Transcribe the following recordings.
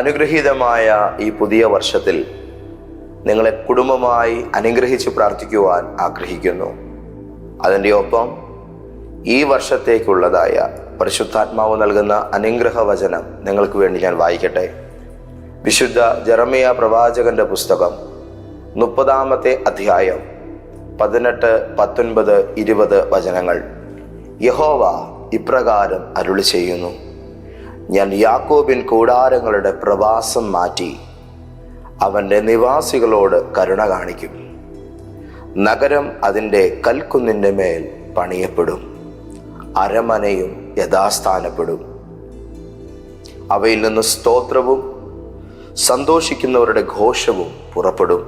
അനുഗ്രഹീതമായ ഈ പുതിയ വർഷത്തിൽ നിങ്ങളെ കുടുംബമായി അനുഗ്രഹിച്ച് പ്രാർത്ഥിക്കുവാൻ ആഗ്രഹിക്കുന്നു. അതിന്റെ ഒപ്പം ഈ വർഷത്തേക്കുള്ളതായ പരിശുദ്ധാത്മാവ് നൽകുന്ന അനുഗ്രഹ വചനം നിങ്ങൾക്ക് വേണ്ടി ഞാൻ വായിക്കട്ടെ. വിശുദ്ധ ജറമിയ പ്രവാചകന്റെ പുസ്തകം മുപ്പതാമത്തെ അധ്യായം പതിനെട്ട് പത്തൊൻപത് ഇരുപത് വചനങ്ങൾ. യഹോവ ഇപ്രകാരം അരുളി ചെയ്യുന്നു ഞാൻ യാക്കോബിൻ കൂടാരങ്ങളുടെ പ്രവാസം മാറ്റി അവന്റെ നിവാസികളോട് കരുണ കാണിക്കും. നഗരം അതിന്റെ കൽക്കുന്നിന്റെ മേൽ പണിയപ്പെടും. അരമനയും യഥാസ്ഥാനപ്പെടും. അവയിൽ നിന്ന് സ്തോത്രവും സന്തോഷിക്കുന്നവരുടെ ഘോഷവും പുറപ്പെടും.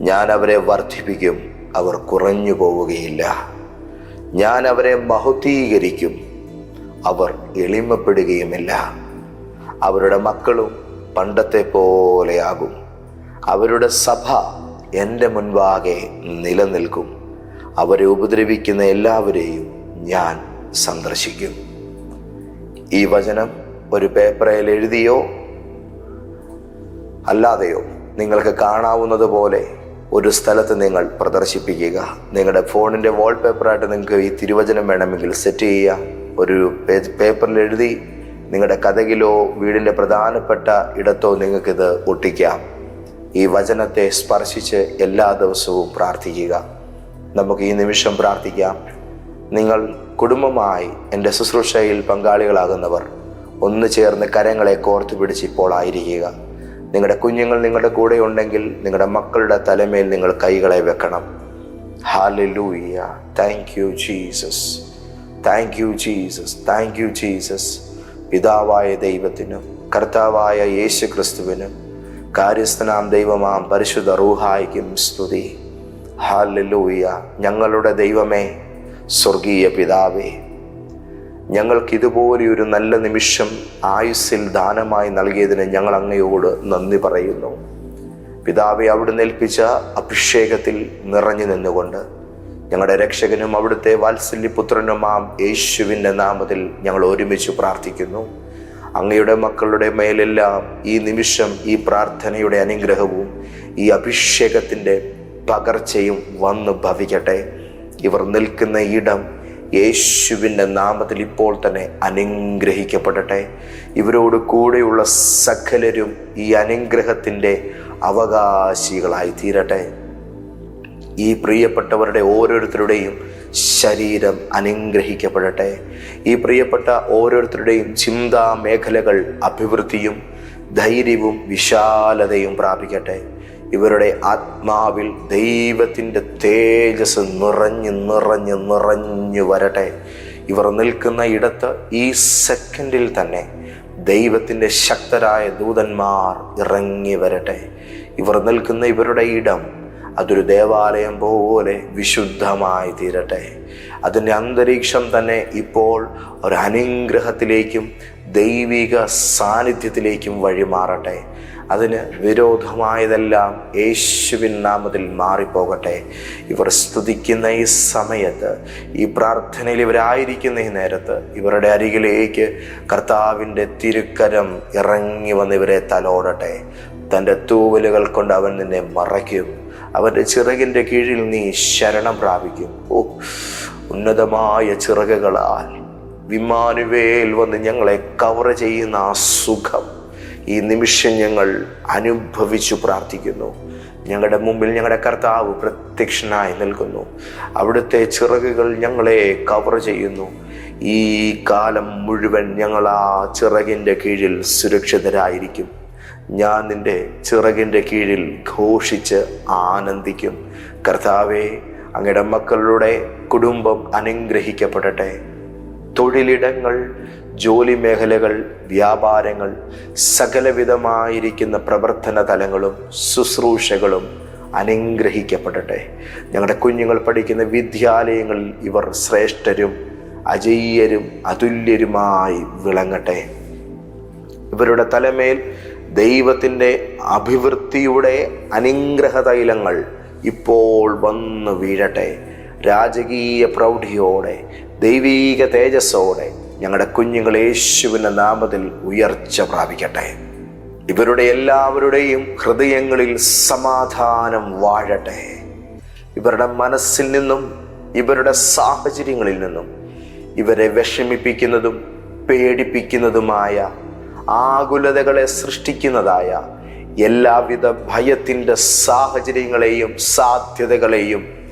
ഞാൻ അവരെ വർദ്ധിപ്പിക്കും അവർ കുറഞ്ഞു പോവുകയില്ല ഞാൻ അവരെ മഹുദ്ധീകരിക്കും അവർ എളിമപ്പെടുകയുമില്ല. അവരുടെ മക്കളും പണ്ടത്തെ പോലെയാകും. അവരുടെ സഭ എന്റെ മുൻപാകെ നിലനിൽക്കും. അവരെ ഉപദ്രവിക്കുന്ന എല്ലാവരെയും ഞാൻ സന്ദർശിക്കും. ഈ വചനം ഒരു പേപ്പറിൽ എഴുതിയോ? അല്ലാതെയോ? നിങ്ങൾക്ക് കാണാവുന്നത് പോലെ ഒരു സ്ഥലത്ത് നിങ്ങൾ പ്രദർശിപ്പിക്കുക. നിങ്ങളുടെ ഫോണിന്റെ വാൾപേപ്പറായിട്ട് നിങ്ങൾക്ക് ഈ തിരുവചനം വേണമെങ്കിൽ സെറ്റ് ചെയ്യുക. ഒരു പേപ്പറിൽ എഴുതി നിങ്ങളുടെ കഥകിലോ വീടിന്റെ പ്രധാനപ്പെട്ട ഇടത്തോ നിങ്ങൾക്കിത് ഒട്ടിക്കാം. ഈ വചനത്തെ സ്പർശിച്ച് എല്ലാ ദിവസവും പ്രാർത്ഥിക്കുക. നമുക്ക് ഈ നിമിഷം പ്രാർത്ഥിക്കാം. നിങ്ങൾ കുടുംബമായി എന്റെ ശുശ്രൂഷയിൽ പങ്കാളികളാകുന്നവർ ഒന്ന് ചേർന്ന് കരങ്ങളെ കോർത്തു പിടിച്ച് ഇപ്പോൾ ആയിരിക്കുക. നിങ്ങളുടെ കുഞ്ഞുങ്ങൾ നിങ്ങളുടെ കൂടെ ഉണ്ടെങ്കിൽ നിങ്ങളുടെ മക്കളുടെ തലമേൽ നിങ്ങൾ കൈകളെ വെക്കണം. Hallelujah thank you Jesus thank you Jesus thank you Jesus പിതാവായ ദൈവത്തിനും കർത്താവായ യേശു ക്രിസ്തുവിനും കാര്യസ്ഥനാം ദൈവമാം പരിശുദ്ധ റൂഹായിക്കും സ്തുതി. ഹാലൂയ ഞങ്ങളുടെ ദൈവമേ സ്വർഗീയ പിതാവേ ഞങ്ങൾക്കിതുപോലെ ഒരു നല്ല നിമിഷം ആയുസ്സിൽ ദാനമായി നൽകിയതിന് ഞങ്ങൾ അങ്ങയോട് നന്ദി പറയുന്നു. പിതാവെ അവിടുന്ന് ഏൽപ്പിച്ച അഭിഷേകത്തിൽ നിറഞ്ഞു നിന്നുകൊണ്ട് ഞങ്ങളുടെ രക്ഷകനും അവിടുത്തെ വാത്സല്യപുത്രനുമാം യേശുവിന്റെ നാമത്തിൽ ഞങ്ങൾ ഒരുമിച്ച് പ്രാർത്ഥിക്കുന്നു. അങ്ങയുടെ മക്കളുടെ മേലെല്ലാം ഈ നിമിഷം ഈ പ്രാർത്ഥനയുടെ അനുഗ്രഹവും ഈ അഭിഷേകത്തിന്റെ പകർച്ചയും വന്ന് ഭവിക്കട്ടെ. ഇവർ നിൽക്കുന്ന ഇടം യേശുവിന്റെ നാമത്തിൽ ഇപ്പോൾ തന്നെ അനുഗ്രഹിക്കപ്പെടട്ടെ. ഇവരോട് കൂടെയുള്ള സകലരും ഈ അനുഗ്രഹത്തിന്റെ അവകാശികളായി തീരട്ടെ ഈ പ്രിയപ്പെട്ടവരുടെ ഓരോരുത്തരുടെയും ശരീരം അനുഗ്രഹിക്കപ്പെടട്ടെ. ഈ പ്രിയപ്പെട്ട ഓരോരുത്തരുടെയും ചിന്താ മേഖലകൾ അഭിവൃദ്ധിയും ധൈര്യവും വിശാലതയും പ്രാപിക്കട്ടെ. ഇവരുടെ ആത്മാവിൽ ദൈവത്തിന്റെ തേജസ് നിറഞ്ഞ് നിറഞ്ഞ് നിറഞ്ഞു വരട്ടെ. ഇവർ നിൽക്കുന്ന ഇടത്ത് ഈ സെക്കൻഡിൽ തന്നെ ദൈവത്തിന്റെ ശക്തരായ ദൂതന്മാർ ഇറങ്ങി വരട്ടെ. ഇവർ നിൽക്കുന്ന ഇവരുടെ ഇടം അതൊരു ദേവാലയം പോലെ വിശുദ്ധമായി തീരട്ടെ. അതിന്റെ അന്തരീക്ഷം തന്നെ ഇപ്പോൾ ഒരു അനുഗ്രഹത്തിലേക്കും ദൈവിക സാന്നിധ്യത്തിലേക്കും വഴിമാറട്ടെ അതിന് വിരോധമായതെല്ലാം യേശുവിൻ നാമത്തിൽ മാറിപ്പോകട്ടെ. ഇവർ സ്തുതിക്കുന്ന ഈ സമയത്ത് ഈ പ്രാർത്ഥനയിൽ ഇവരായിരിക്കുന്ന ഈ നേരത്ത് ഇവരുടെ അരികിലേക്ക് കർത്താവിന്റെ തിരുക്കരം ഇറങ്ങി വന്ന് ഇവരെ തലോടട്ടെ. തന്റെ തൂവലുകൾ കൊണ്ട് അവൻ നിന്നെ മറയ്ക്കും. അവന്റെ ചിറകിന്റെ കീഴിൽ നീ ശരണം പ്രാപിക്കും. ഓ ഉന്നതമായ ചിറകുകളാൽ വിമാനുവേൽ വന്ന് ഞങ്ങളെ കവർ ചെയ്യുന്ന ആ സുഖം ഈ നിമിഷം ഞങ്ങൾ അനുഭവിച്ചു പ്രാർത്ഥിക്കുന്നു. ഞങ്ങളുടെ മുമ്പിൽ ഞങ്ങളുടെ കർത്താവ് പ്രത്യക്ഷനായി നിൽക്കുന്നു. അവിടുത്തെ ചിറകുകൾ ഞങ്ങളെ കവർ ചെയ്യുന്നു. ഈ കാലം മുഴുവൻ ഞങ്ങൾ ആ ചിറകിന്റെ കീഴിൽ സുരക്ഷിതരായിരിക്കും. ഞാൻ നിന്റെ ചിറകിന്റെ കീഴിൽ ഘോഷിച്ച് ആനന്ദിക്കും. കർത്താവെ അങ്ങയുടെ മക്കളുടെ കുടുംബം അനുഗ്രഹിക്കപ്പെടട്ടെ. തൊഴിലിടങ്ങൾ ജോലി മേഖലകൾ വ്യാപാരങ്ങൾ സകലവിധമായിരിക്കുന്ന പ്രവർത്തന തലങ്ങളും ശുശ്രൂഷകളും അനുഗ്രഹിക്കപ്പെടട്ടെ. ഞങ്ങളുടെ കുഞ്ഞുങ്ങൾ പഠിക്കുന്ന വിദ്യാലയങ്ങളിൽ ഇവർ ശ്രേഷ്ഠരും അജയ്യരും അതുല്യരുമായി വിളങ്ങട്ടെ. ഇവരുടെ തലമേൽ ദൈവത്തിന്റെ അഭിവൃദ്ധിയുടെ അനുഗ്രഹ തൈലങ്ങൾ ഇപ്പോൾ വന്ന് വീഴട്ടെ. രാജകീയ പ്രൗഢിയോടെ ദൈവീക തേജസ്സോടെ ഞങ്ങളുടെ കുഞ്ഞുങ്ങൾ യേശുവിന്റെ നാമത്തിൽ ഉയർച്ച പ്രാപിക്കട്ടെ. ഇവരുടെ എല്ലാവരുടെയും ഹൃദയങ്ങളിൽ സമാധാനം വാഴട്ടെ. ഇവരുടെ മനസ്സിൽ നിന്നും ഇവരുടെ സാഹചര്യങ്ങളിൽ നിന്നും ഇവരെ വിഷമിപ്പിക്കുന്നതും പേടിപ്പിക്കുന്നതുമായ ആകുലതകളെ സൃഷ്ടിക്കുന്നതായ എല്ലാവിധ ഭയത്തിന്റെ സാഹചര്യങ്ങളെയും സാധ്യതകളെയും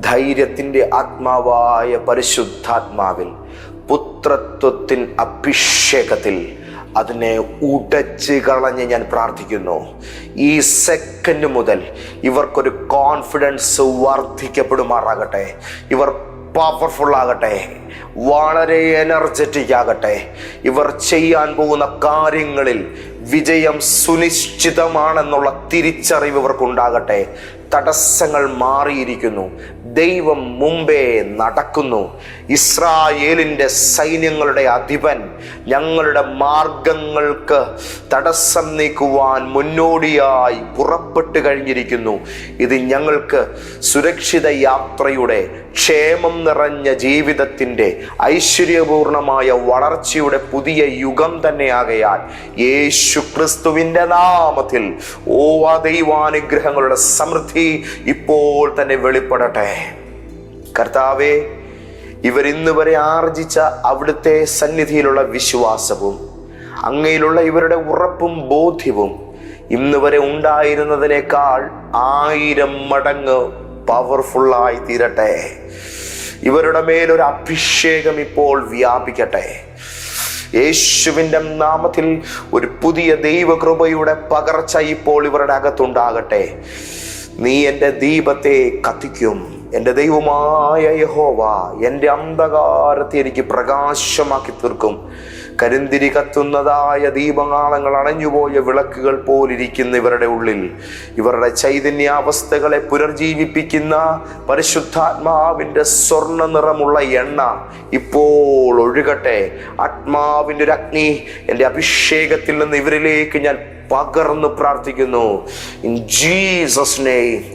ധൈര്യത്തിന്റെ ആത്മാവായ പരിശുദ്ധാത്മാവിൽ പുത്രത്വത്തിൻ അഭിഷേകത്തിൽ അതിനെ ഉടച്ച് കളഞ്ഞ് ഞാൻ പ്രാർത്ഥിക്കുന്നു. ഈ സെക്കൻഡ് മുതൽ ഇവർക്കൊരു കോൺഫിഡൻസ് വർദ്ധിക്കപ്പെടുമാറാകട്ടെ. ഇവർ പവർഫുൾ ആകട്ടെ വളരെ എനർജറ്റിക് ആകട്ടെ. ഇവർ ചെയ്യാൻ പോകുന്ന കാര്യങ്ങളിൽ വിജയം സുനിശ്ചിതമാണെന്നുള്ള തിരിച്ചറിവ് ഇവർക്കുണ്ടാകട്ടെ. തടസ്സങ്ങൾ മാറിയിരിക്കുന്നു. ദൈവം മുമ്പേ നടക്കുന്നു. ഇസ്രായേലിന്റെ സൈന്യങ്ങളുടെ അധിപൻ ഞങ്ങളുടെ മാർഗങ്ങൾക്ക് തടസ്സം നീക്കുവാൻ മുന്നോടിയായി പുറപ്പെട്ടു കഴിഞ്ഞിരിക്കുന്നു. ഇത് ഞങ്ങൾക്ക് സുരക്ഷിത യാത്രയുടെ ക്ഷേമം നിറഞ്ഞ ജീവിതത്തിന്റെ ഐശ്വര്യപൂർണമായ വളർച്ചയുടെ പുതിയ യുഗം തന്നെയാകയാൽ യേശു ക്രിസ്തുവിന്റെ നാമത്തിൽ ഓ ദൈവാനുഗ്രഹങ്ങളുടെ സമൃദ്ധി ഇപ്പോൾ തന്നെ വെളിപ്പെടട്ടെ. കർത്താവെ ഇവർ ഇന്ന് വരെ ആർജിച്ച അവിടുത്തെ സന്നിധിയിലുള്ള വിശ്വാസവും അങ്ങയിലുള്ള ഇവരുടെ ഉറപ്പും ബോധ്യവും ഇന്ന് വരെ ഉണ്ടായിരുന്നതിനേക്കാൾ ആയിരം മടങ്ങ് പവർഫുള്ളായി തീരട്ടെ. ഇവരുടെ മേലൊരു അഭിഷേകം ഇപ്പോൾ വ്യാപിക്കട്ടെ. യേശുവിന്റെ നാമത്തിൽ ഒരു പുതിയ ദൈവകൃപയുടെ പകർച്ച ഇപ്പോൾ ഇവരുടെ അകത്തുണ്ടാകട്ടെ. നീ എന്റെ ദീപത്തെ കത്തിക്കും. എന്റെ ദൈവമായ യഹോവ എന്റെ അന്ധകാരത്തെ എനിക്ക് പ്രകാശമാക്കി തീർക്കും. കരിന്തിരി കത്തുന്നതായ ദീപനാളങ്ങൾ അണഞ്ഞുപോയ വിളക്കുകൾ പോലിരിക്കുന്ന ഇവരുടെ ഉള്ളിൽ. ഇവരുടെ ചൈതന്യാവസ്ഥകളെ പുനർജീവിപ്പിക്കുന്ന പരിശുദ്ധാത്മാവിന്റെ സ്വർണ നിറമുള്ള എണ്ണ ഇപ്പോൾ ഒഴുകട്ടെ. ആത്മാവിന്റെ ഒരു അഗ്നി എന്റെ അഭിഷേകത്തിൽ നിന്ന് ഇവരിലേക്ക് ഞാൻ പകർന്നു പ്രാർത്ഥിക്കുന്നു.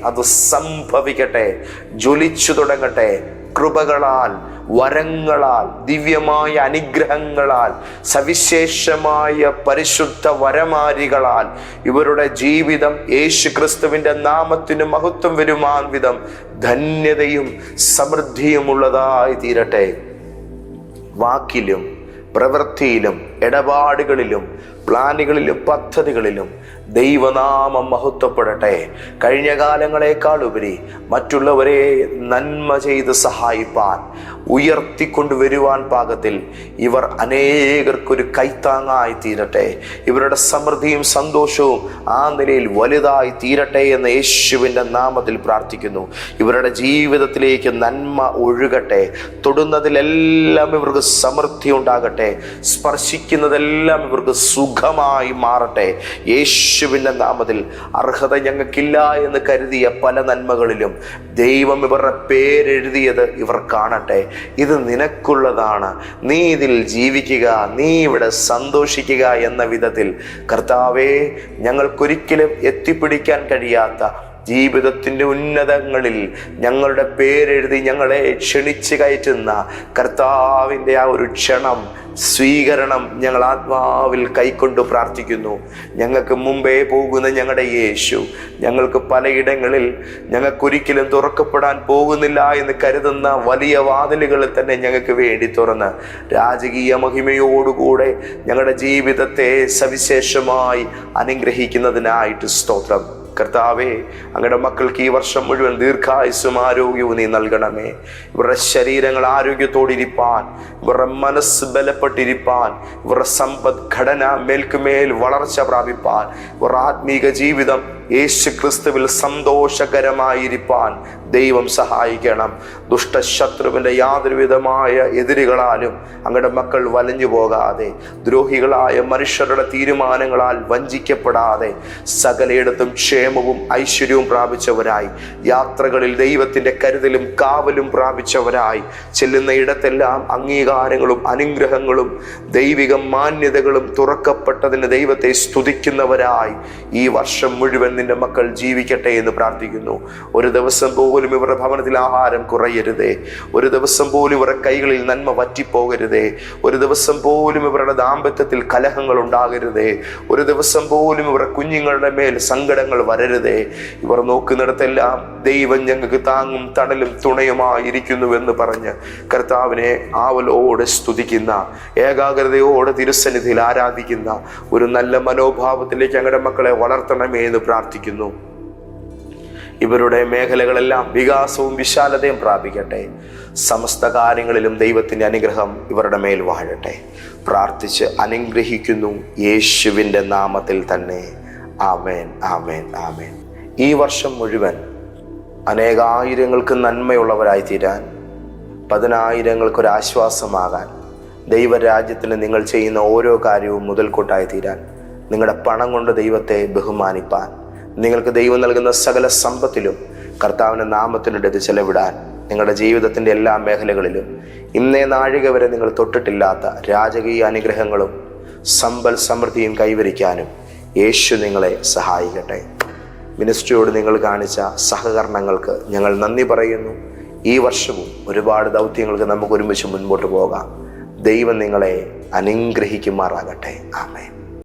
അത് സംഭവിക്കട്ടെ ജ്വലിച്ചു തുടങ്ങട്ടെ. കൃപകളാൽ വരങ്ങളാൽ ദിവ്യമായ അനുഗ്രഹങ്ങളാൽ സവിശേഷമായ പരിശുദ്ധ വരമാരികളാൽ ഇവരുടെ ജീവിതം യേശു ക്രിസ്തുവിന്റെ നാമത്തിന് മഹത്വം വരുമാൻ വിധം ധന്യതയും സമൃദ്ധിയുമുള്ളതായി തീരട്ടെ. വാക്കിലും പ്രവൃത്തിയിലും ഇടപാടുകളിലും പ്ലാനുകളിലും പദ്ധതികളിലും ദൈവനാമം മഹത്വപ്പെടട്ടെ. കഴിഞ്ഞ കാലങ്ങളെക്കാൾ ഉപരി മറ്റുള്ളവരെ നന്മ ചെയ്ത് സഹായിപ്പാൻ ഉയർത്തിക്കൊണ്ടുവരുവാൻ പാകത്തിൽ ഇവർ അനേകർക്കൊരു കൈത്താങ്ങായി തീരട്ടെ. ഇവരുടെ സമൃദ്ധിയും സന്തോഷവും ആ നിലയിൽ വലുതായി തീരട്ടെ എന്ന് യേശുവിന്റെ നാമത്തിൽ പ്രാർത്ഥിക്കുന്നു. ഇവരുടെ ജീവിതത്തിലേക്ക് നന്മ ഒഴുകട്ടെ. തൊടുന്നതിലെല്ലാം ഇവർക്ക് സമൃദ്ധി ഉണ്ടാകട്ടെ. സ്പർശിക്കുന്നതെല്ലാം ഇവർക്ക് സുഖമായി മാറട്ടെ. യേശുവിന്റെ നാമത്തിൽ അർഹത ഞങ്ങൾക്കില്ല എന്ന് കരുതിയ പല നന്മകളിലും ദൈവം ഇവരുടെ പേരെഴുതിയത് ഇവർ കാണട്ടെ. ഇത് നിനക്കുള്ളതാണ്. നീ ഇതിൽ ജീവിക്കുക നീ ഇവിടെ സന്തോഷിക്കുക എന്ന വിധത്തിൽ. കർത്താവേ ഞങ്ങൾക്കൊരിക്കലും എത്തിപ്പിടിക്കാൻ കഴിയാത്ത ജീവിതത്തിന്റെ ഉന്നതങ്ങളിൽ ഞങ്ങളുടെ പേരെഴുതി ഞങ്ങളെ ക്ഷണിച്ച് കയറ്റുന്ന കർത്താവിന്റെ ആ ഒരു ക്ഷണം സ്വീകരണം ഞങ്ങൾ ആത്മാവിൽ കൈക്കൊണ്ട് പ്രാർത്ഥിക്കുന്നു. ഞങ്ങൾക്ക് മുമ്പേ പോകുന്ന ഞങ്ങളുടെ യേശു ഞങ്ങൾക്ക് പലയിടങ്ങളിൽ ഞങ്ങൾക്കൊരിക്കലും തുറക്കപ്പെടാൻ പോകുന്നില്ല എന്ന് കരുതുന്ന വലിയ വാതിലുകളിൽ തന്നെ ഞങ്ങൾക്ക് വേണ്ടി തുറന്ന് രാജകീയ മഹിമയോടുകൂടെ ഞങ്ങളുടെ ജീവിതത്തെ സവിശേഷമായി അനുഗ്രഹിക്കുന്നതിനായിട്ട് സ്തോത്രം. കർത്താവേ അങ്ങയുടെ മക്കൾക്ക് ഈ വർഷം മുഴുവൻ ദീർഘായുസ്സും ആരോഗ്യവും നീ നൽകണമേ. ഇവരുടെ ശരീരങ്ങൾ ആരോഗ്യത്തോടിരിപ്പാൻ ഇവരുടെ മനസ്സ് ബലപ്പെട്ടിരിപ്പാൻ ഇവരുടെ സമ്പദ് ഘടന മേൽക്കുമേൽ വളർച്ച പ്രാപിപ്പാൻ ഇവരുടെ ആത്മീക ജീവിതം യേശു ക്രിസ്തുവിൽ സന്തോഷകരമായിരിക്കാൻ ദൈവം സഹായിക്കണം. ദുഷ്ടശത്രുവിന്റെ യാതൊരുവിധമായ എതിരികളാലും എതിരുകളാലും അങ്ങയുടെ മക്കൾ വലഞ്ഞു പോകാതെ ദ്രോഹികളായ മനുഷ്യരുടെ തീരുമാനങ്ങളാൽ വഞ്ചിക്കപ്പെടാതെ സകലയിടത്തും ക്ഷേമവും ഐശ്വര്യവും പ്രാപിച്ചവരായി യാത്രകളിൽ ദൈവത്തിന്റെ കരുതലും കാവലും പ്രാപിച്ചവരായി ചെല്ലുന്ന ഇടത്തെല്ലാം അംഗീകാരങ്ങളും അനുഗ്രഹങ്ങളും ദൈവിക മാന്യതകളും തുറക്കപ്പെട്ടതിന് ദൈവത്തെ സ്തുതിക്കുന്നവരായി ഈ വർഷം മുഴുവൻ നിന്റെ മക്കൾ ജീവിക്കട്ടെ എന്ന് പ്രാർത്ഥിക്കുന്നു. ഒരു ദിവസം പോലും ഇവരുടെ ഭവനത്തിൽ ആഹാരം കുറയരുതേ. ഒരു ദിവസം പോലും ഇവരുടെ കൈകളിൽ നന്മ വറ്റിപ്പോകരുതേ. ഒരു ദിവസം പോലും ഇവരുടെ ദാമ്പത്യത്തിൽ കലഹങ്ങൾ ഉണ്ടാകരുതേ. ഒരു ദിവസം പോലും ഇവരുടെ കുഞ്ഞുങ്ങളുടെ മേൽ സങ്കടങ്ങൾ വരരുതേ. ഇവർ നോക്കുന്നിടത്തെല്ലാം ദൈവം ഞങ്ങൾക്ക് താങ്ങും തണലും തുണയുമായിരിക്കുന്നുവെന്ന് പറഞ്ഞ് കർത്താവിനെ ആവലോടെ സ്തുതിക്കുന്ന ഏകാഗ്രതയോടെ തിരുസന്നിധിയിൽ ആരാധിക്കുന്ന ഒരു നല്ല മനോഭാവത്തിലേക്ക് ഞങ്ങളുടെ മക്കളെ വളർത്തണമേ എന്ന് പ്രാർത്ഥിക്കുന്നു. ഇവരുടെ മേഖലകളെല്ലാം വികാസവും വിശാലതയും പ്രാപിക്കട്ടെ. സമസ്ത കാര്യങ്ങളിലും ദൈവത്തിന്റെ അനുഗ്രഹം ഇവരുടെ മേൽ വാഴട്ടെ. പ്രാർത്ഥിച്ച് അനുഗ്രഹിക്കുന്നു യേശുവിന്റെ നാമത്തിൽ തന്നെ. ആമേൻ ആമേൻ ആമേൻ. ഈ വർഷം മുഴുവൻ അനേകായിരങ്ങൾക്ക് നന്മയുള്ളവരായി തീരാൻ പതിനായിരങ്ങൾക്കൊരു ആശ്വാസമാകാൻ ദൈവരാജ്യത്തിന് നിങ്ങൾ ചെയ്യുന്ന ഓരോ കാര്യവും മുതൽക്കൂട്ടായി തീരാൻ നിങ്ങളുടെ പണം കൊണ്ട് ദൈവത്തെ ബഹുമാനിപ്പാൻ നിങ്ങൾക്ക് ദൈവം നൽകുന്ന സകല സമ്പത്തിലും കർത്താവിന്റെ നാമത്തിനെടുത്ത് ചെലവിടാൻ നിങ്ങളുടെ ജീവിതത്തിന്റെ എല്ലാ മേഖലകളിലും ഇന്നേ നാഴിക വരെ നിങ്ങൾ തൊട്ടിട്ടില്ലാത്ത രാജകീയ അനുഗ്രഹങ്ങളും സമ്പൽ സമൃദ്ധിയും കൈവരിക്കാനും യേശു നിങ്ങളെ സഹായിക്കട്ടെ. മിനിസ്ട്രിയോട് നിങ്ങൾ കാണിച്ച സഹകരണങ്ങൾക്ക് ഞങ്ങൾ നന്ദി പറയുന്നു. ഈ വർഷവും ഒരുപാട് ദൗത്യങ്ങൾക്ക് നമുക്ക് ഒരുമിച്ച് മുൻപോട്ട് പോകാം. ദൈവം നിങ്ങളെ അനുഗ്രഹിക്കുമാറാകട്ടെ. ആമേൻ.